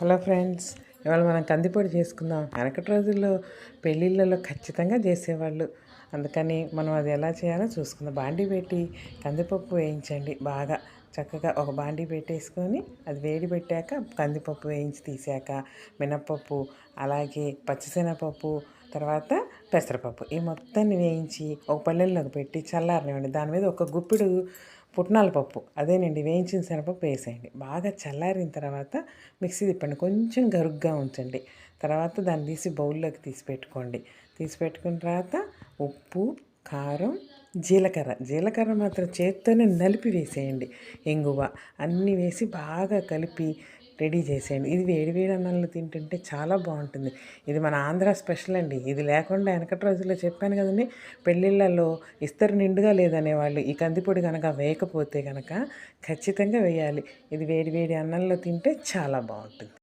Hello friends ఇవాళ మనం కందిపొడి చేసుకుందాం. వెనకటి రోజుల్లో పెళ్ళిళ్ళలో ఖచ్చితంగా చేసేవాళ్ళు. అందుకని మనం అది ఎలా చేయాలో చూసుకుందాం. బాండి పెట్టి కందిపప్పు వేయించండి బాగా. చక్కగా ఒక బాండీ పెట్టేసుకొని అది వేడి పెట్టాక కందిపప్పు వేయించి తీసాక మినప్పప్పు అలాగే పచ్చిశనగపప్పు తర్వాత పెసరపప్పు. ఈ మొత్తాన్ని వేయించి ఒక పల్లెల్లోకి పెట్టి చల్లారనివ్వండి. దాని మీద ఒక గుప్పిడు పుట్నాల పప్పు. అదేనండి వేయించిన శనగపప్పు వేసేయండి. బాగా చల్లారిన తర్వాత మిక్సీ తిప్పండి. కొంచెం గరుగ్గా ఉంచండి. తర్వాత దాన్ని తీసి బౌల్లోకి తీసి పెట్టుకోండి. తీసి పెట్టుకున్న తర్వాత ఉప్పు కారం జీలకర్ర. జీలకర్ర మాత్రం చేత్తోనే నలిపి వేసేయండి. ఇంగువ అన్నీ వేసి బాగా కలిపి రెడీ చేసేయండి. ఇది వేడి వేడి అన్నంలో తింటుంటే చాలా బాగుంటుంది. ఇది మన ఆంధ్ర స్పెషల్ అండి. ఇది లేకుండా వెనకటి రోజుల్లో చెప్పాను కదండి పెళ్ళిళ్ళలో ఇస్తరు నిండుగా లేదనేవాళ్ళు. ఈ కందిపొడి కనుక వేయకపోతే కనుక ఖచ్చితంగా వేయాలి. ఇది వేడి వేడి అన్నంలో తింటే చాలా బాగుంటుంది.